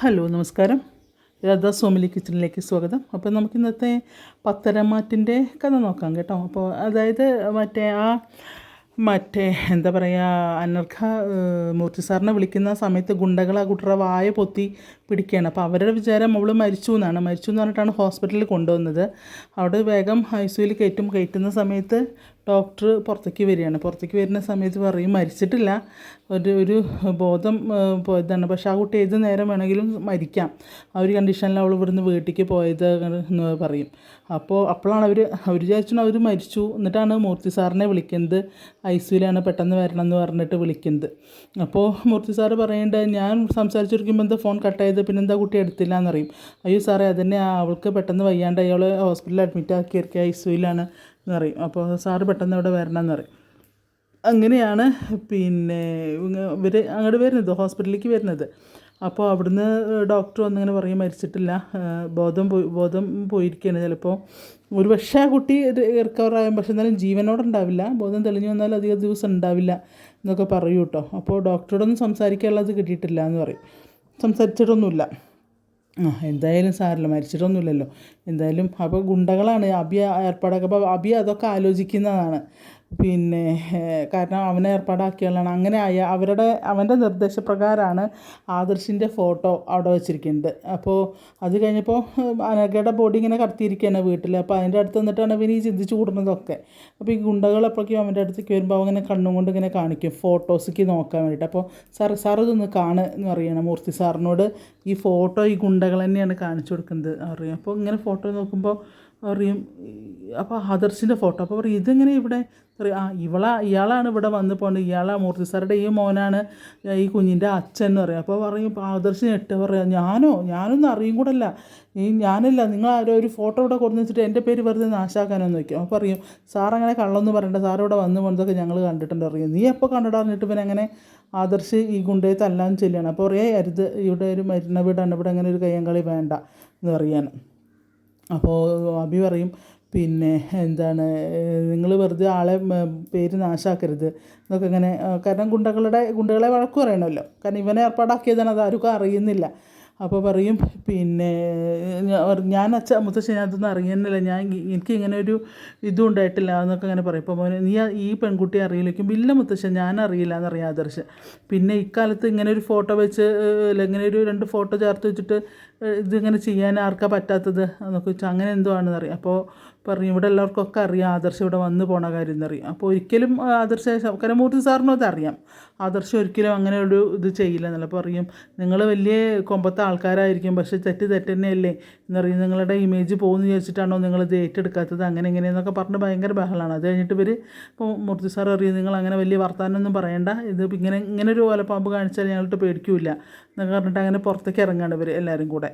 Hello നമസ്കാരം. രാധാ സോമിലി കിച്ചണിലേക്ക് സ്വാഗതം. അപ്പോൾ നമുക്ക് ഇന്നത്തെ പത്തരമാറ്റിന്റെ കഥ നോക്കാം കേട്ടോ. അപ്പോൾ അതായത് മറ്റേ ആ മറ്റേ എന്താ പറയുക അനർഘ മൂർത്തി സാറിനെ വിളിക്കുന്ന സമയത്ത് ഗുണ്ടകൾ ആ കുട്ടിയുടെ വായ പൊത്തി പിടിക്കുകയാണ്. അപ്പോൾ അവരുടെ വിചാരം അവൾ മരിച്ചു എന്നാണ്. മരിച്ചു എന്ന് പറഞ്ഞിട്ടാണ് ഹോസ്പിറ്റലിൽ കൊണ്ടുവന്നത്. അവിടെ വേഗം ഐ സിയുയിൽ കയറ്റും. കയറ്റുന്ന സമയത്ത് ഡോക്ടർ പുറത്തേക്ക് വരികയാണ്. പുറത്തേക്ക് വരുന്ന സമയത്ത് പറയും മരിച്ചിട്ടില്ല. ഒരു ഒരു ബോധം പോയതാണ് പക്ഷേ ആ കുട്ടി ഏത് നേരം വേണമെങ്കിലും മരിക്കാം. ആ ഒരു കണ്ടീഷനിൽ അവൾ ഇവിടുന്ന് വീട്ടിലേക്ക് പോയത് എന്ന് പറയും. അപ്പോൾ അപ്പോഴാണ് അവർ അവർ വിചാരിച്ചു അവർ മരിച്ചു. എന്നിട്ടാണ് മൂർത്തി സാറിനെ വിളിക്കുന്നത്. ഐ പെട്ടെന്ന് വരണം എന്ന് പറഞ്ഞിട്ട് വിളിക്കുന്നത്. അപ്പോൾ മൂർത്തി സാറ് പറയേണ്ടത് ഞാൻ സംസാരിച്ചിരിക്കുമ്പോൾ എന്താ ഫോൺ കട്ടായത് പിന്നെ എന്താ കുട്ടി എടുത്തില്ല എന്നറിയും അയ്യോ സാറേ അതന്നെ അവൾക്ക് പെട്ടെന്ന് വയ്യാണ്ട് അയാൾ ഹോസ്പിറ്റലിൽ അഡ്മിറ്റ് ആക്കിയിരിക്കുക ഐ സിയിലാണ് എന്നറിയും. അപ്പോൾ സാറ് പെട്ടെന്ന് അവിടെ വരണം എന്നറിയും അങ്ങനെയാണ് പിന്നെ ഇവർ അങ്ങോട്ട് വരുന്നത് ഹോസ്പിറ്റലിലേക്ക് വരുന്നത്. അപ്പോൾ അവിടുന്ന് ഡോക്ടർ വന്നിങ്ങനെ പറയും മരിച്ചിട്ടില്ല. ബോധം പോയി ബോധം പോയിരിക്കുകയാണ്. ചിലപ്പോൾ ഒരു പക്ഷേ ആ കുട്ടി റിക്കവർ ആകും. പക്ഷെ എന്നാലും ജീവനോടെ ഉണ്ടാവില്ല. ബോധം തെളിഞ്ഞു വന്നാൽ അധികം ദിവസം ഉണ്ടാവില്ല എന്നൊക്കെ പറയൂ കേട്ടോ. അപ്പോൾ ഡോക്ടറോടൊന്നും സംസാരിക്കാനുള്ളത് കിട്ടിയിട്ടില്ല എന്ന് പറയും. സംസാരിച്ചിട്ടൊന്നുമില്ല. ആ എന്തായാലും സാരമില്ല മരിച്ചിട്ടൊന്നുമില്ലല്ലോ. എന്തായാലും അപ്പോൾ ഗുണ്ടകളാണ് അബി ഏർപ്പാടൊക്കെ. അപ്പോൾ അബി അതൊക്കെ ആലോചിക്കുന്നതാണ്. പിന്നെ കാരണം അവനെ ഏർപ്പാടാക്കിയാലാണ് അങ്ങനെ ആയ അവരുടെ അവന്റെ നിർദ്ദേശപ്രകാരമാണ് ആദർശിന്റെ ഫോട്ടോ അവിടെ വെച്ചിരിക്കുന്നത്. അപ്പോൾ അത് കഴിഞ്ഞപ്പോൾ അനഘയുടെ ബോഡി ഇങ്ങനെ കടത്തിയിരിക്കുകയാണ് വീട്ടിൽ അപ്പോൾ അതിന്റെ അടുത്ത് നിന്നിട്ടാണ് ഇവന് ഈ ചിന്തിച്ച് കൂടുന്നതൊക്കെ. അപ്പോൾ ഈ ഗുണ്ടകൾ അപ്പോഴേക്കും അവന്റെ അടുത്തേക്ക് വരുമ്പോൾ അവങ്ങനെ കണ്ണും കൊണ്ട് ഇങ്ങനെ കാണിക്കും ഫോട്ടോസിക്ക് നോക്കാൻ വേണ്ടിയിട്ട്. അപ്പോൾ സാർ സാർ ഇതൊന്ന് കാണ് എന്ന് പറയണം മൂർത്തി സാറിനോട്. ഈ ഫോട്ടോ ഈ ഗുണ്ടകൾ തന്നെയാണ് കാണിച്ചു കൊടുക്കുന്നത് അറിയാം അപ്പോൾ ഇങ്ങനെ ഫോട്ടോ നോക്കുമ്പോൾ പറയും അപ്പോൾ ആദർശിന്റെ ഫോട്ടോ. അപ്പോൾ പറയും ഇതെങ്ങനെ ഇവിടെ? ആ ഇവളാ ഇയാളാണ് ഇവിടെ വന്ന് പോകേണ്ടത് ഇയാളാ മൂർത്തി സാറുടെ ഈ മോനാണ് ഈ കുഞ്ഞിന്റെ അച്ഛൻ എന്ന് പറയും. അപ്പോൾ പറയും ഇപ്പോൾ ആദർശ് ഞെട്ട് പറയാം ഞാനോ? ഞാനൊന്നും അറിയും കൂടല്ല. ഈ ഞാനല്ല നിങ്ങൾ ആരോ ഒരു ഫോട്ടോ ഇവിടെ കൊടുത്തു വെച്ചിട്ട് എന്റെ പേര് വെറുതെ നാശാക്കാനൊന്നും വയ്ക്കും അപ്പോൾ പറയും സാർ അങ്ങനെ കള്ളൊന്നും പറയണ്ട. സാർ ഇവിടെ വന്ന് പോകുന്നതൊക്കെ ഞങ്ങൾ കണ്ടിട്ടുണ്ട്. അറിയും നീ എപ്പോൾ കണ്ടിട്ട് പറഞ്ഞിട്ട് പിന്നെ അങ്ങനെ ആദർശ് ഈ ഗുണ്ടയെ തല്ലാൻ ചെല്ലുകയാണ് അപ്പോൾ പറയേ അരുത്. ഇവിടെ ഒരു മരുന്ന വീടാണ്. ഇവിടെ അങ്ങനെ ഒരു കയ്യങ്കളി വേണ്ട. എന്ന് പറയാണ്. അപ്പോൾ അബി പറയും പിന്നെ എന്താണ് നിങ്ങൾ വെറുതെ ആളെ പേര് നാശാക്കരുത്. എന്നൊക്കെ ഇങ്ങനെ കാരണം ഗുണ്ടകളുടെ ഗുണ്ടകളെ വഴക്ക് പറയണമല്ലോ. കാരണം ഇവനെ ഏർപ്പാടാക്കിയതാണ് അത് ആർക്കും അറിയുന്നില്ല. അപ്പോൾ പറയും പിന്നെ ഞാൻ അച്ഛ മുത്തശ്ശൻ ഞാൻ അതൊന്നും അറിയുന്നില്ല ഞാൻ എനിക്ക് ഇങ്ങനെ ഒരു ഇതും ഉണ്ടായിട്ടില്ല എന്നൊക്കെ ഇങ്ങനെ പറയും. ഇപ്പോൾ മോനെ നീ ഈ പെൺകുട്ടിയെ അറിയില്ലേക്കും? ഇല്ല മുത്തശ്ശൻ ഞാൻ അറിയില്ല എന്നറിയാം ആദർശ്. പിന്നെ ഇക്കാലത്ത് ഇങ്ങനെ ഒരു ഫോട്ടോ വെച്ച് അല്ല ഇങ്ങനെ ഒരു രണ്ട് ഫോട്ടോ ചേർത്ത് വെച്ചിട്ട് ഇതിങ്ങനെ ചെയ്യാൻ ആർക്കാ പറ്റാത്തത്? എന്നൊക്കെ വെച്ചാൽ അങ്ങനെ എന്തോ ആണെന്ന് അറിയാം. അപ്പോൾ പറഞ്ഞു ഇവിടെ എല്ലാവർക്കൊക്കെ അറിയാം ആദർശം ഇവിടെ വന്നു പോണ കാര്യം എന്നറിയാം അപ്പോൾ ഒരിക്കലും ആദർശ കരമൂർത്തി സാറിനും അതറിയാം ആദർശം ഒരിക്കലും അങ്ങനെ ഒരു ഇത് ചെയ്യില്ല എന്നല്ല പറയും. നിങ്ങൾ വലിയ കൊമ്പത്തെ ആൾക്കാരായിരിക്കും പക്ഷേ തെറ്റ് തെറ്റ് തന്നെയല്ലേ എന്നറിയും നിങ്ങളുടെ ഇമേജ് പോകുന്നു ചോദിച്ചിട്ടാണോ നിങ്ങൾ ഇത് ഏറ്റെടുക്കാത്തത്? അങ്ങനെ ഇങ്ങനെയെന്നൊക്കെ പറഞ്ഞ് ഭയങ്കര ബഹളമാണ് അത് കഴിഞ്ഞിട്ട് ഇവർ ഇപ്പോൾ മൂർത്തി സാർ അറിയും നിങ്ങൾ അങ്ങനെ വലിയ വർത്തമാനമൊന്നും പറയണ്ട. ഇത് ഇങ്ങനെ ഇങ്ങനെ ഒരു ഓലപ്പാമ്പ് കാണിച്ചാൽ ഞങ്ങളിട്ട് പേടിക്കൂല എന്നൊക്കെ പറഞ്ഞിട്ട് അങ്ങനെ പുറത്തേക്ക് ഇറങ്ങുകയാണ് ഇവർ എല്ലാവരും കൂടെ.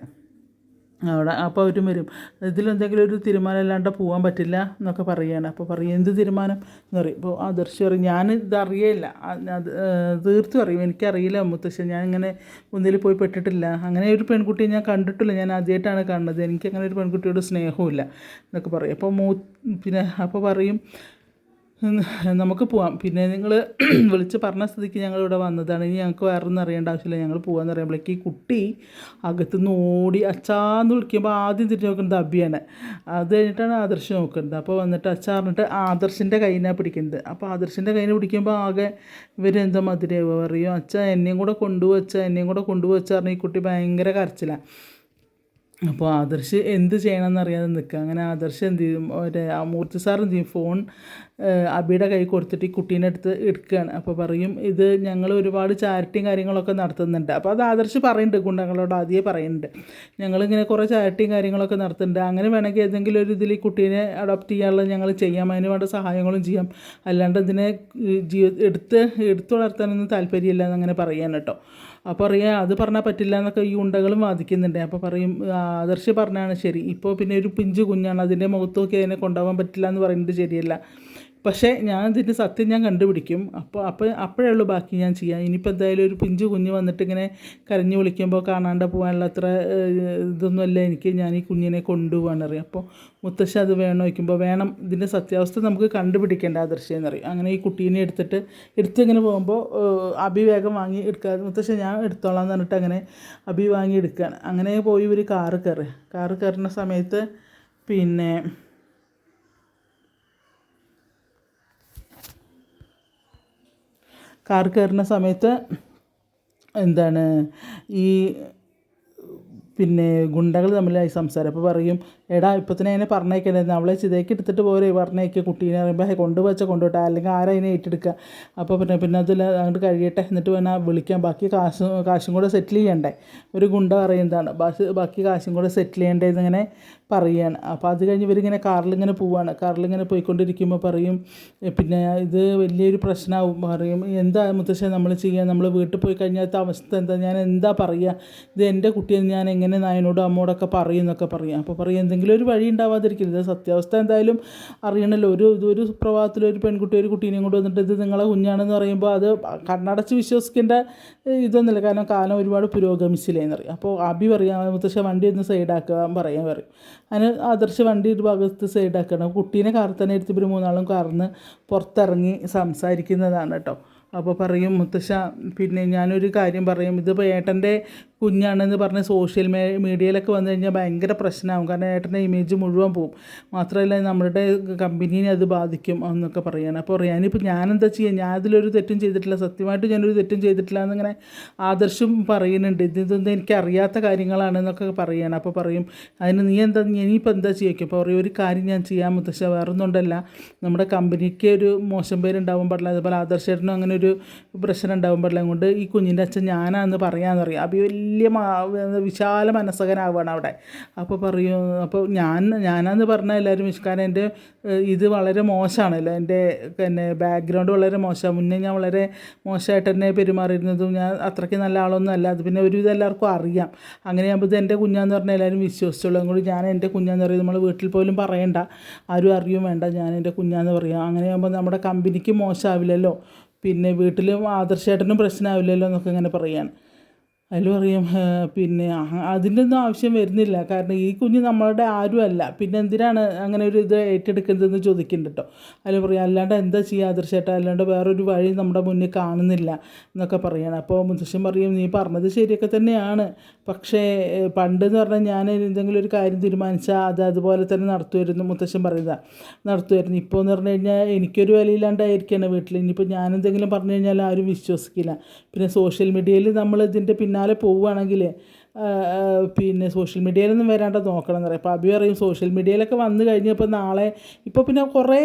അവിടെ അപ്പോൾ അവരും വരും. ഇതിലെന്തെങ്കിലും ഒരു തീരുമാനം അല്ലാണ്ട് പോകാൻ പറ്റില്ല എന്നൊക്കെ പറയുകയാണ് അപ്പോൾ പറയും എന്ത് തീരുമാനം? എന്ന് പറയും. ഇപ്പോൾ ആദർശ് പറയും ഞാൻ ഇതറിയില്ല അത് തീർത്തും അറിയും. എനിക്കറിയില്ല മുത്തശ്ശൻ ഞാൻ ഇങ്ങനെ മുന്നിൽ പോയി പെട്ടിട്ടില്ല. അങ്ങനെ ഒരു പെൺകുട്ടിയെ ഞാൻ കണ്ടിട്ടില്ല. ഞാൻ ആദ്യമായിട്ടാണ് കാണുന്നത്. എനിക്ക് അങ്ങനെ ഒരു പെൺകുട്ടിയോട് സ്നേഹമില്ല എന്നൊക്കെ പറയും. അപ്പോൾ മൂ പിന്നെ അപ്പോൾ പറയും നമുക്ക് പോവാം. പിന്നെ നിങ്ങൾ വിളിച്ച് പറഞ്ഞ സ്ഥിതിക്ക് ഞങ്ങൾ ഇവിടെ വന്നതാണ്. ഇനി ഞങ്ങൾക്ക് വേറെ ഒന്നും അറിയേണ്ട ആവശ്യമില്ല. ഞങ്ങൾ പോകാമെന്ന് പറയുമ്പോഴേക്ക് ഈ കുട്ടി അകത്തുനിന്ന് ഓടി അച്ചാന്ന് വിളിക്കുമ്പോൾ ആദ്യം തിരിഞ്ഞ് നോക്കുന്നത് അബിയാണ്. അത് കഴിഞ്ഞിട്ടാണ് ആദർശ് നോക്കുന്നത്. അപ്പോൾ വന്നിട്ട് അച്ചാ പറഞ്ഞിട്ട് ആദർശിന്റെ കയ്യിനാണ് പിടിക്കുന്നത്. അപ്പോൾ ആദർശിന്റെ കൈനെ പിടിക്കുമ്പോൾ ആകെ ഇവരെന്തോ മധുരയാവുക പറയും അച്ഛ എന്നെയും കൂടെ കൊണ്ടുവച്ച എന്നെയും കൂടെ കൊണ്ടുവച്ച പറഞ്ഞാൽ ഈ കുട്ടി ഭയങ്കര കരച്ചിലാണ് അപ്പോൾ ആദർശ് എന്ത് ചെയ്യണമെന്ന് അറിയാതെ നിൽക്കുക അങ്ങനെ ആദർശ് എന്ത് ചെയ്യും? ഒരു ആ മൂർത്തി സാർ എന്ത് ചെയ്യും? ഫോൺ അബിയുടെ കൈ കൊടുത്തിട്ട് ഈ കുട്ടീന്റെ അടുത്ത് എടുക്കുകയാണ് അപ്പോൾ പറയും ഇത് ഞങ്ങൾ ഒരുപാട് ചാരിറ്റിയും കാര്യങ്ങളൊക്കെ നടത്തുന്നുണ്ട്. അപ്പോൾ അത് ആദർശ് പറയുന്നുണ്ട്. ഗുണ്ടങ്ങളോട് ആദ്യം പറയുന്നുണ്ട്. ഞങ്ങളിങ്ങനെ കുറേ ചാരിറ്റിയും കാര്യങ്ങളൊക്കെ നടത്തുന്നുണ്ട്. അങ്ങനെ വേണമെങ്കിൽ ഏതെങ്കിലും ഒരു ഇതിൽ ഈ കുട്ടീനെ അഡോപ്റ്റ് ചെയ്യാനുള്ള ഞങ്ങൾ ചെയ്യാം. അതിന് വേണ്ട സഹായങ്ങളും ചെയ്യാം. അല്ലാണ്ട് ഇതിനെ ജീവ എടുത്ത് എടുത്തു വളർത്താനൊന്നും താല്പര്യമില്ല എന്നങ്ങനെ പറയാൻ കേട്ടോ. അപ്പോൾ അറിയാം അത് പറഞ്ഞാൽ പറ്റില്ല എന്നൊക്കെ ഈ ഉണ്ടകളും വാദിക്കുന്നുണ്ട്. അപ്പോൾ പറയും ആദർശി പറഞ്ഞാണ് ശരി. ഇപ്പോൾ പിന്നെ ഒരു പിഞ്ചു കുഞ്ഞാണ് അതിന്റെ മുഖത്ത് അതിനെ കൊണ്ടുപോകാൻ പറ്റില്ല എന്ന് പറയുന്നത് ശരിയല്ല. പക്ഷേ ഞാൻ ഇതിന്റെ സത്യം ഞാൻ കണ്ടുപിടിക്കും. അപ്പോൾ അപ്പോൾ അപ്പോഴേ ഉള്ളൂ ബാക്കി ഞാൻ ചെയ്യാം ഇനിയിപ്പോൾ എന്തായാലും ഒരു പിഞ്ചു കുഞ്ഞ് വന്നിട്ട് ഇങ്ങനെ കരഞ്ഞു വിളിക്കുമ്പോൾ കാണാണ്ട് പോകാനുള്ള അത്ര ഇതൊന്നുമല്ല എനിക്ക് ഞാൻ ഈ കുഞ്ഞിനെ കൊണ്ടുപോകാനറിയാം. അപ്പോൾ മുത്തശ്ശി അത് വേണോ വയ്ക്കുമ്പോൾ വേണം ഇതിന്റെ സത്യാവസ്ഥ നമുക്ക് കണ്ടുപിടിക്കേണ്ട ആദർശം എന്നറിയാം. അങ്ങനെ ഈ കുട്ടീനെ എടുത്തിട്ട് എടുത്ത് ഇങ്ങനെ പോകുമ്പോൾ അഭി വേഗം വാങ്ങി എടുക്കാൻ മുത്തശ്ശി ഞാൻ എടുത്തോളാം എന്ന് പറഞ്ഞിട്ട് അങ്ങനെ അഭി വാങ്ങി എടുക്കുകയാണ് അങ്ങനെ പോയി ഒരു കാറ് കയറി. കാറ് കയറുന്ന സമയത്ത് പിന്നെ കാർ കയറുന്ന സമയത്ത് എന്താണ് ഈ പിന്നെ ഗുണ്ടകൾ തമ്മിലായി സംസാരം. അപ്പോൾ പറയും എടാ തന്നെ അതിനെ പറഞ്ഞേക്കണ്ടായിരുന്നു അവളെ ചിതയ്ക്ക് എടുത്തിട്ട് പോരെ പറഞ്ഞേക്ക് കുട്ടീനെ പറയുമ്പോൾ കൊണ്ടുപോയി കൊണ്ടുവച്ച കൊണ്ടുപോട്ടെ അല്ലെങ്കിൽ ആരാ ഏറ്റെടുക്കുക അപ്പോൾ പിന്നെ പിന്നെ അതിൽ അങ്ങോട്ട് കഴിയട്ടെ എന്നിട്ട് വേണം വിളിക്കാൻ ബാക്കി കാശും കാശും കൂടെ സെറ്റിൽ ചെയ്യണ്ടേ? ഒരു ഗുണ്ട പറയുന്നതാണ് ബാക്കി കാശും കൂടെ സെറ്റിൽ ചെയ്യേണ്ടത് ഇങ്ങനെ പറയുകയാണ് അപ്പോൾ അത് കഴിഞ്ഞ് ഇവരിങ്ങനെ കാറിലിങ്ങനെ പോവാണ്. കാറിലിങ്ങനെ പോയിക്കൊണ്ടിരിക്കുമ്പോൾ പറയും പിന്നെ ഇത് വലിയൊരു പ്രശ്നമാവും പറയും എന്താ മുത്തശ്ശൻ നമ്മൾ ചെയ്യുക നമ്മൾ വീട്ടിൽ പോയി കഴിഞ്ഞാൽ അവസ്ഥ എന്താ? ഞാൻ എന്താ പറയുക ഇത് എന്റെ കുട്ടിയെന്ന് ഞാൻ എങ്ങനെ നായനോടും അമ്മോടൊക്കെ പറയും എന്നൊക്കെ പറയും. അപ്പോൾ പറയും എന്തെങ്കിലും ഒരു വഴി ഉണ്ടാവാതിരിക്കരുത് സത്യാവസ്ഥ എന്തായാലും അറിയണമല്ലോ ഒരു ഇതൊരു പ്രഭാതത്തിൽ ഒരു പെൺകുട്ടി ഒരു കുട്ടീനെയും കൊണ്ട് വന്നിട്ട് ഇത് നിങ്ങളെ കുഞ്ഞാണെന്ന് പറയുമ്പോൾ അത് കണ്ണടച്ച് വിശ്വസിക്കേണ്ട ഇതൊന്നുമില്ല. കാരണം കാലം ഒരുപാട് പുരോഗമിച്ചില്ലേന്ന് പറയും അപ്പോൾ അബി പറയാം മുത്തശ്ശ വണ്ടി ഒന്ന് സൈഡാക്കാൻ പറയാൻ പറയും. അതിന് ആദർശ വണ്ടി ഒരു ഭാഗത്ത് സൈഡാക്കണം. കുട്ടീനെ കാറിൽ തന്നെ എടുത്ത് ഇവർ മൂന്നാളും കാർന്ന് പുറത്തിറങ്ങി സംസാരിക്കുന്നതാണ് കേട്ടോ. അപ്പോൾ പറയും മുത്തശ്ശ പിന്നെ ഞാനൊരു കാര്യം പറയും. ഇതിപ്പോൾ ഏട്ടന്റെ കുഞ്ഞാണെന്ന് പറഞ്ഞ് സോഷ്യൽ മീഡിയയിലൊക്കെ വന്നു കഴിഞ്ഞാൽ ഭയങ്കര പ്രശ്നമാകും കാരണം ഏട്ടന്റെ ഇമേജ് മുഴുവൻ പോവും. മാത്രമല്ല നമ്മളുടെ കമ്പനീനെ അത് ബാധിക്കും എന്നൊക്കെ പറയാണ്. അപ്പോൾ ഞാനിപ്പോൾ ഞാനെന്താ ചെയ്യുക? ഞാൻ അതിലൊരു തെറ്റും ചെയ്തിട്ടില്ല. സത്യമായിട്ട് ഞാനൊരു തെറ്റും ചെയ്തിട്ടില്ല എന്നിങ്ങനെ ആദർശം പറയുന്നുണ്ട്. ഇതൊന്നും എനിക്ക് അറിയാത്ത കാര്യങ്ങളാണെന്നൊക്കെ പറയുകയാണ് അപ്പോൾ പറയും അതിന് നീ എന്താ ഇനിയിപ്പോൾ എന്താ ചെയ്യും അപ്പോൾ പറയും ഒരു കാര്യം ഞാൻ ചെയ്യാൻ മുത്തശ്ശ. വേറൊന്നുകൊണ്ടല്ല. നമ്മുടെ കമ്പനിക്ക് ഒരു മോശം പേരുണ്ടാവാൻ പാടില്ല. അതുപോലെ ആദർശേട്ടനും അങ്ങനെ ഒരു പ്രശ്നം ഉണ്ടാവാൻ പാടില്ല. അതുകൊണ്ട് ഈ കുഞ്ഞിന്റെ അച്ഛൻ ഞാനാന്ന് പറയാമെന്നറിയാം അപ്പോൾ മാ വിശാല മനസ്സകനാവുകയാണ് അവിടെ. അപ്പോൾ പറയും അപ്പോൾ ഞാൻ ഞാനാന്ന് പറഞ്ഞാൽ എല്ലാവരും കാരണം എന്റെ ഇത് വളരെ മോശമാണല്ലോ എന്റെ പിന്നെ ബാക്ക്ഗ്രൗണ്ട് വളരെ മോശമാണ് മുന്നേ ഞാൻ വളരെ മോശമായിട്ട് തന്നെ പെരുമാറിയിരുന്നതും ഞാൻ അത്രയ്ക്ക് നല്ല ആളൊന്നും അല്ല. അത് പിന്നെ ഒരുവിധം എല്ലാവർക്കും അറിയാം. അങ്ങനെ ആകുമ്പോൾ ഇത് എന്റെ കുഞ്ഞാന്ന് പറഞ്ഞാൽ എല്ലാവരും വിശ്വസിച്ചുള്ളൂ കൂടി ഞാൻ എന്റെ കുഞ്ഞാന്ന് പറയും നമ്മൾ വീട്ടിൽ പോലും പറയണ്ട. ആരും അറിയും വേണ്ട. ഞാൻ എന്റെ കുഞ്ഞാന്ന് പറയാം. അങ്ങനെ ആകുമ്പോൾ നമ്മുടെ കമ്പനിക്ക് മോശമാവില്ലല്ലോ പിന്നെ വീട്ടിലും ആദർശേട്ടനും പ്രശ്നമാവില്ലല്ലോ എന്നൊക്കെ ഇങ്ങനെ പറയാണ് അതിൽ പറയും പിന്നെ അതിന്റെ ഒന്നും ആവശ്യം വരുന്നില്ല. കാരണം ഈ കുഞ്ഞ് നമ്മളുടെ ആരുമല്ല. പിന്നെ എന്തിനാണ് അങ്ങനെ ഒരു ഇത് ഏറ്റെടുക്കുന്നതെന്ന് ചോദിക്കുന്നുണ്ട് കേട്ടോ അതിൽ പറയും അല്ലാണ്ട് എന്താ ചെയ്യുക ആദർശേട്ടാ അല്ലാണ്ട് വേറൊരു വഴി നമ്മുടെ മുന്നിൽ കാണുന്നില്ല. എന്നൊക്കെ പറയണം. അപ്പോൾ മുത്തശ്ശൻ പറയും നീ പറഞ്ഞത് ശരിയൊക്കെ തന്നെയാണ്. പക്ഷേ പണ്ട് പണ്ടെന്ന് പറഞ്ഞാൽ ഞാൻ എന്തെങ്കിലും ഒരു കാര്യം തീരുമാനിച്ചാൽ അത് അതുപോലെ തന്നെ നടത്തുമായിരുന്നു മുത്തശ്ശൻ പറയുന്നത്. നടത്തുമായിരുന്നു. ഇപ്പോൾ എന്ന് പറഞ്ഞു കഴിഞ്ഞാൽ എനിക്കൊരു വിലയില്ലാണ്ടായിരിക്കുകയാണ് വീട്ടിൽ. ഇനിയിപ്പോൾ ഞാൻ എന്തെങ്കിലും പറഞ്ഞു കഴിഞ്ഞാൽ ആരും വിശ്വസിക്കില്ല. പിന്നെ സോഷ്യൽ മീഡിയയിൽ നമ്മൾ ഇതിന്റെ പിന്നാലെ പോവുകയാണെങ്കിൽ ആ, ആ, പിന്നെ സോഷ്യൽ മീഡിയയിലൊന്നും വരാണ്ട് നോക്കണം എന്ന് പറയും. അപ്പോൾ അഭി പറയും സോഷ്യൽ മീഡിയയിലൊക്കെ വന്നു കഴിഞ്ഞപ്പോൾ നാളെ ഇപ്പോൾ പിന്നെ കുറേ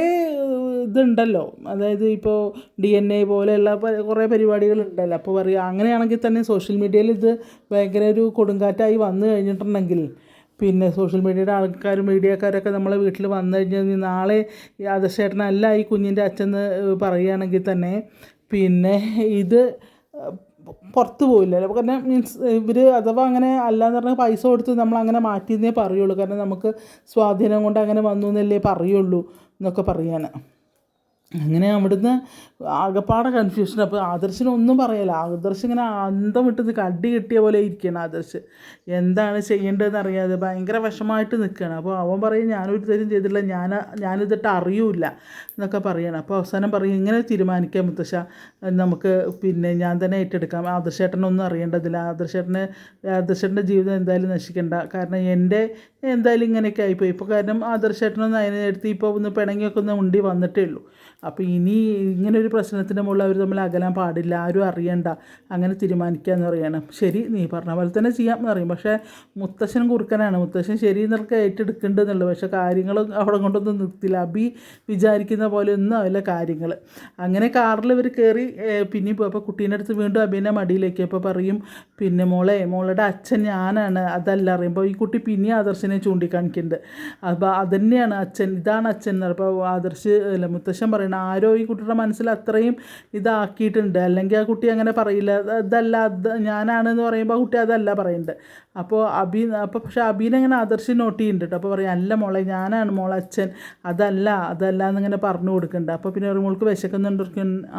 ഇതുണ്ടല്ലോ. അതായത് ഇപ്പോൾ ഡി എൻ എ പോലെയുള്ള കുറേ പരിപാടികളുണ്ടല്ലോ അപ്പോൾ പറയുക അങ്ങനെയാണെങ്കിൽ തന്നെ സോഷ്യൽ മീഡിയയിൽ ഇത് ഭയങ്കര ഒരു കൊടുങ്കാറ്റായി വന്നു കഴിഞ്ഞിട്ടുണ്ടെങ്കിൽ പിന്നെ സോഷ്യൽ മീഡിയയുടെ ആൾക്കാരും മീഡിയക്കാരൊക്കെ നമ്മളെ വീട്ടിൽ വന്നു കഴിഞ്ഞാൽ നാളെ ആദർശേട്ടനല്ല ഈ കുഞ്ഞിന്റെ അച്ഛൻ പറയുകയാണെങ്കിൽ തന്നെ പിന്നെ ഇത് പുറത്ത് പോയില്ല കാരണം മീൻസ് ഇവർ അഥവാ അങ്ങനെ അല്ലാന്ന് പറഞ്ഞാൽ പൈസ കൊടുത്ത് നമ്മൾ അങ്ങനെ മാറ്റിയെന്നേ പറയുള്ളൂ. കാരണം നമുക്ക് സ്വാധീനം കൊണ്ട് അങ്ങനെ വന്നു എന്നല്ലേ പറയുള്ളൂ എന്നൊക്കെ പറയാണ് അങ്ങനെ അവിടുന്ന് ആകപ്പാടെ കൺഫ്യൂഷൻ അപ്പോൾ ആദർശിനൊന്നും പറയല ആദർശ് ഇങ്ങനെ അന്തം വിട്ട് കടി കിട്ടിയ പോലെ ഇരിക്കുകയാണ് ആദർശ്. എന്താണ് ചെയ്യേണ്ടതെന്ന് അറിയാതെ ഭയങ്കര വിഷമമായിട്ട് നിൽക്കുകയാണ്. അപ്പോൾ അവൻ പറയും ഞാനൊരു തരും ചെയ്തിട്ടില്ല. ഞാൻ ഞാനിതിട്ട് അറിയൂല എന്നൊക്കെ പറയണം. അപ്പോൾ അവസാനം പറയും ഇങ്ങനെ തീരുമാനിക്കാം മുത്തശ്ശ. നമുക്ക് പിന്നെ ഞാൻ തന്നെ ഏറ്റെടുക്കാം. ആദർശേട്ടനൊന്നും അറിയേണ്ടതില്ല. ആദർശേട്ടന് ആദർശേട്ടന്റെ ജീവിതം എന്തായാലും നശിക്കേണ്ട. കാരണം എന്റെ എന്തായാലും ഇങ്ങനെയൊക്കെ ആയിപ്പോയി. ഇപ്പോൾ കാരണം ആദർശേട്ടനൊന്നും അതിനെടുത്ത് ഇപ്പോൾ ഒന്ന് പിണങ്ങിയൊക്കെ ഒന്ന് ഉണ്ടി വന്നിട്ടേ ഉള്ളൂ. അപ്പോൾ ഇനി ഇങ്ങനെ ഒരു പ്രശ്നത്തിന്റെ മുകളിൽ അവർ തമ്മിൽ അകലാൻ പാടില്ല ആരും അറിയണ്ട. അങ്ങനെ തീരുമാനിക്കുക എന്ന് പറയണം. ശരി നീ പറഞ്ഞ പോലെ തന്നെ ചെയ്യാം എന്ന് പറയും. പക്ഷേ മുത്തശ്ശൻ കുറുക്കനാണ്. മുത്തശ്ശൻ ശരി എന്നൊക്കെ ഏറ്റെടുക്കേണ്ടതെന്നുള്ളൂ പക്ഷേ കാര്യങ്ങൾ അവിടെ കൊണ്ടൊന്നും നിർത്തില്ല. അബി വിചാരിക്കുന്ന പോലെ ഒന്നും ആവില്ല കാര്യങ്ങൾ. അങ്ങനെ കാറിൽ ഇവർ കയറി പിന്നെ അപ്പോൾ കുട്ടീന്റെ അടുത്ത് വീണ്ടും അബീനെ മടിയിലേക്ക് അപ്പോൾ പറയും പിന്നെ മോളെ മോളുടെ അച്ഛൻ ഞാനാണ്. അതല്ല അറിയുമ്പോൾ ഈ കുട്ടി പിന്നെ ആദർശനെ ചൂണ്ടിക്കാണിക്കുന്നുണ്ട് അപ്പോൾ അതന്നെയാണ് അച്ഛൻ ഇതാണ് അച്ഛൻ എന്ന് പറയുമ്പോൾ ആദർശ് അല്ല മുത്തശ്ശൻ പറയണ ആരോ ഈ കുട്ടിയുടെ മനസ്സിൽ അത്രയും ഇതാക്കിയിട്ടുണ്ട്. അല്ലെങ്കിൽ ആ കുട്ടി അങ്ങനെ പറയില്ല. "അത് ഇതല്ല ഞാനാണെന്ന് പറയുമ്പോൾ ആ കുട്ടി അതല്ല പറയുന്നുണ്ട് അപ്പോൾ അബി അപ്പോൾ പക്ഷേ അബീനങ്ങനെ ആദർശി നോട്ട് ചെയ്യുന്നുണ്ട് അപ്പോൾ പറയും അല്ല മോളെ ഞാനാണ് മോളെ അച്ഛൻ. അതല്ല അതല്ല എന്നിങ്ങനെ പറഞ്ഞു കൊടുക്കുന്നുണ്ട്. അപ്പോൾ പിന്നെ ഒരു മോൾക്ക് വിശക്കുന്നുണ്ട്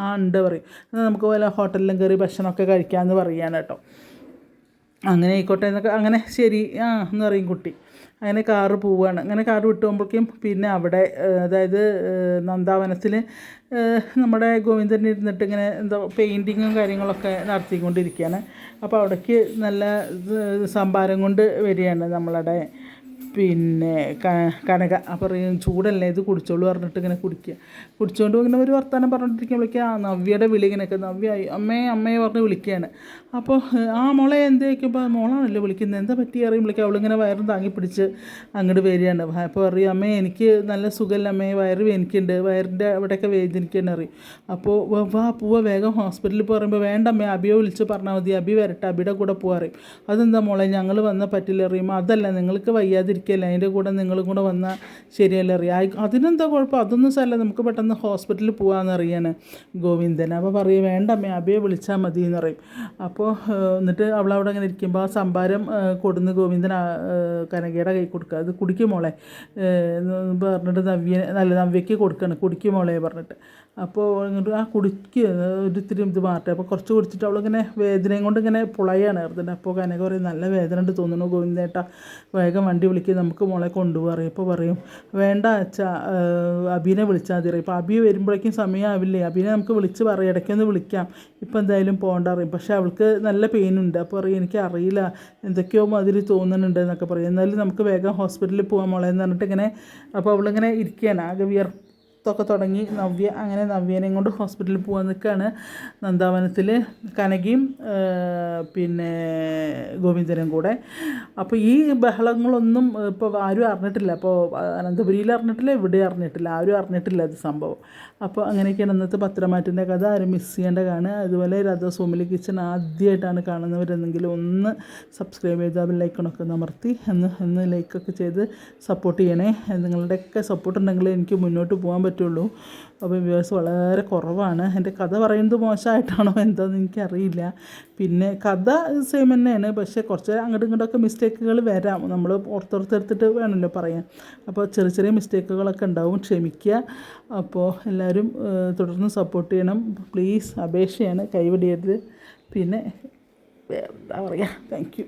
ആ ഉണ്ട് പറയും. നമുക്ക് വല്ല ഹോട്ടലിലും കയറി ഭക്ഷണമൊക്കെ കഴിക്കാമെന്ന് പറയുകയാണ് കേട്ടോ. അങ്ങനെ ആയിക്കോട്ടെ എന്നൊക്കെ അങ്ങനെ ശരി ആ എന്ന് പറയും കുട്ടി. അങ്ങനെ കാറ് പോവുകയാണ് അങ്ങനെ കാറ് വിട്ട് പോകുമ്പോഴേക്കും പിന്നെ അവിടെ അതായത് നന്ദാവനത്തിൽ നമ്മുടെ ഗോവിന്ദൻ ഇരുന്നിട്ട് ഇങ്ങനെ എന്തോ പെയിന്റിങ്ങും കാര്യങ്ങളൊക്കെ നടത്തിക്കൊണ്ടിരിക്കുകയാണ്. അപ്പോൾ അവിടേക്ക് നല്ല സംഭാരം കൊണ്ട് വരികയാണ് നമ്മളുടെ പിന്നെ കനക പറയും ചൂടല്ലേ ഇത് കുടിച്ചോളൂ പറഞ്ഞിട്ട് ഇങ്ങനെ കുടിക്കുക കുടിച്ചുകൊണ്ട് ഇങ്ങനെ ഒരു വർത്തമാനം പറഞ്ഞിട്ടിരിക്കുമ്പോഴേക്കും ആ നവ്യയുടെ വിളി ഇങ്ങനെ നവ്യ അമ്മേ അമ്മയെ പറഞ്ഞ് വിളിക്കുകയാണ് അപ്പോൾ ആ മോളെ എന്ത് ചോദിക്കുമ്പോൾ മോളാണല്ലോ വിളിക്കുന്നത് എന്താ പറ്റി? അറിയുമ്പോഴേക്കും അവളിങ്ങനെ വയറും താങ്ങി പിടിച്ച് അങ്ങോട്ട് വരികയാണ്. അപ്പോൾ അറിയും അമ്മേ എനിക്ക് നല്ല സുഖമല്ല അമ്മേ വയറ് വേനിക്കുന്നുണ്ട് വയറിന്റെ അവിടെയൊക്കെ വേദനിക്കുന്നുണ്ട് അറിയും അപ്പോൾ "വാ, പോവാ വേഗം ഹോസ്പിറ്റലിൽ പറയുമ്പോൾ വേണ്ട അമ്മേ അബിയെ വിളിച്ച് പറഞ്ഞാൽ മതി അബി വരട്ടെ അബിയുടെ കൂടെ പോകാറിയും അതെന്താ മോളെ ഞങ്ങൾ വന്നാൽ പറ്റില്ല അറിയുമ്പോൾ അതല്ല നിങ്ങൾക്ക് വയ്യാതിരിക്കല്ലേ അതിന്റെ കൂടെ നിങ്ങളും കൂടെ വന്നാൽ ശരിയല്ല അറിയാം. അതിനെന്താ കുഴപ്പം? അതൊന്നും സാരല്ല നമുക്ക് പെട്ടെന്ന് ഹോസ്പിറ്റലിൽ പോകാമെന്ന് അറിയാണ് ഗോവിന്ദൻ. അപ്പോൾ പറയും വേണ്ട അമ്മേ അബിയെ വിളിച്ചാൽ മതി എന്ന് പറയും. അപ്പോൾ എന്നിട്ട് അവളവിടെ അങ്ങനെ ഇരിക്കുമ്പോൾ ആ സംഭാരം കൊടുന്ന് ഗോവിന്ദൻ കനകയുടെ കൈ കൊടുക്കുക. അത് കുടിക്കും മോളെ. എന്ന് പറഞ്ഞിട്ട് നവ്യ നല്ല നവ്യയ്ക്ക് കൊടുക്കണം. കുടിക്കും മോളെ പറഞ്ഞിട്ട്. അപ്പോൾ ഇങ്ങോട്ട് ആ കുടിക്കുക ഒരിത്തിരി ഇത് മാറട്ടെ അപ്പോൾ കുറച്ച് കുടിച്ചിട്ട് അവളിങ്ങനെ വേദനയും കൊണ്ട് ഇങ്ങനെ പുളയാണ്. അപ്പോൾ കനക പറയും നല്ല വേദന ഉണ്ട് തോന്നുന്നു ഗോവിന്ദേട്ട. വേഗം വണ്ടി വിളിക്കുക നമുക്ക് മോളെ കൊണ്ടുപോകാറ് അപ്പോൾ പറയും വേണ്ട അച്ഛാ അബീനെ വിളിച്ചാൽ മതി. ഇപ്പോൾ അബി വരുമ്പോഴേക്കും സമയമാവില്ലേ അബീനെ നമുക്ക് വിളിച്ച് പറയാം ഇടയ്ക്കൊന്ന് വിളിക്കാം. ഇപ്പം എന്തായാലും പോകണ്ട പറയും. പക്ഷേ അവൾക്ക് നല്ല പെയിനുണ്ട് അപ്പോൾ പറയും എനിക്ക് അറിയില്ല എന്തൊക്കെയോ മാതിരി തോന്നുന്നുണ്ട് എന്നൊക്കെ പറയും. എന്നാലും നമുക്ക് വേഗം ഹോസ്പിറ്റലിൽ പോകാം മോളെ എന്ന് പറഞ്ഞിട്ട് ഇങ്ങനെ അപ്പോൾ അവളിങ്ങനെ ഇരിക്കുകയാണ്. ആകെ വിയർത്തൊക്കെ തുടങ്ങി നവ്യ അങ്ങനെ നവ്യനെയും കൊണ്ട് ഹോസ്പിറ്റലിൽ പോകാൻ നിൽക്കുകയാണ് നന്ദാവനത്തിൽ കനകയും പിന്നെ ഗോവിന്ദനും കൂടെ. അപ്പോൾ ഈ ബഹളങ്ങളൊന്നും ഇപ്പോൾ ആരും അറിഞ്ഞിട്ടില്ല. അപ്പോൾ അനന്തപുരിയിൽ അറിഞ്ഞിട്ടില്ല ഇവിടെ അറിഞ്ഞിട്ടില്ല ആരും അറിഞ്ഞിട്ടില്ല ഇത് സംഭവം. അപ്പോൾ അങ്ങനെയൊക്കെയാണ് ഇന്നത്തെ പത്രമാറ്റിന്റെ കഥ. ആരും മിസ് ചെയ്യേണ്ടതാണ് അതുപോലെ രഥസോമിലി കിച്ചൺ ആദ്യമായിട്ടാണ് കാണുന്നവരെന്നെങ്കിൽ ഒന്ന് സബ്സ്ക്രൈബ് ചെയ്ത് ബെല്ലൈക്കണൊക്കെ അമർത്തി എന്ന് ഒന്ന് ലൈക്കൊക്കെ ചെയ്ത് സപ്പോർട്ട് ചെയ്യണേ. നിങ്ങളുടെയൊക്കെ സപ്പോർട്ട് ഉണ്ടെങ്കിൽ എനിക്ക് മുന്നോട്ട് പോകാൻ പറ്റുള്ളൂ. അപ്പോൾ വ്യൂവേഴ്സ് വളരെ കുറവാണ്. എന്റെ കഥ പറയുന്നത് മോശമായിട്ടാണോ എന്താണെന്ന് എനിക്കറിയില്ല. പിന്നെ കഥ സെയിം തന്നെയാണ്. പക്ഷേ കുറച്ച് അങ്ങോട്ടും ഇങ്ങോട്ടൊക്കെ മിസ്റ്റേക്കുകൾ വരാം. നമ്മൾ ഓർത്തെടുത്തെടുത്തിട്ട് വേണമല്ലോ പറയാൻ. അപ്പോൾ ചെറിയ ചെറിയ മിസ്റ്റേക്കുകളൊക്കെ ഉണ്ടാവും. ക്ഷമിക്കുക. അപ്പോൾ എല്ലാവരും തുടർന്ന് സപ്പോർട്ട് ചെയ്യണം. പ്ലീസ് അപേക്ഷയാണ് കൈവടിയരുത്. പിന്നെ എന്താ പറയുക താങ്ക് യു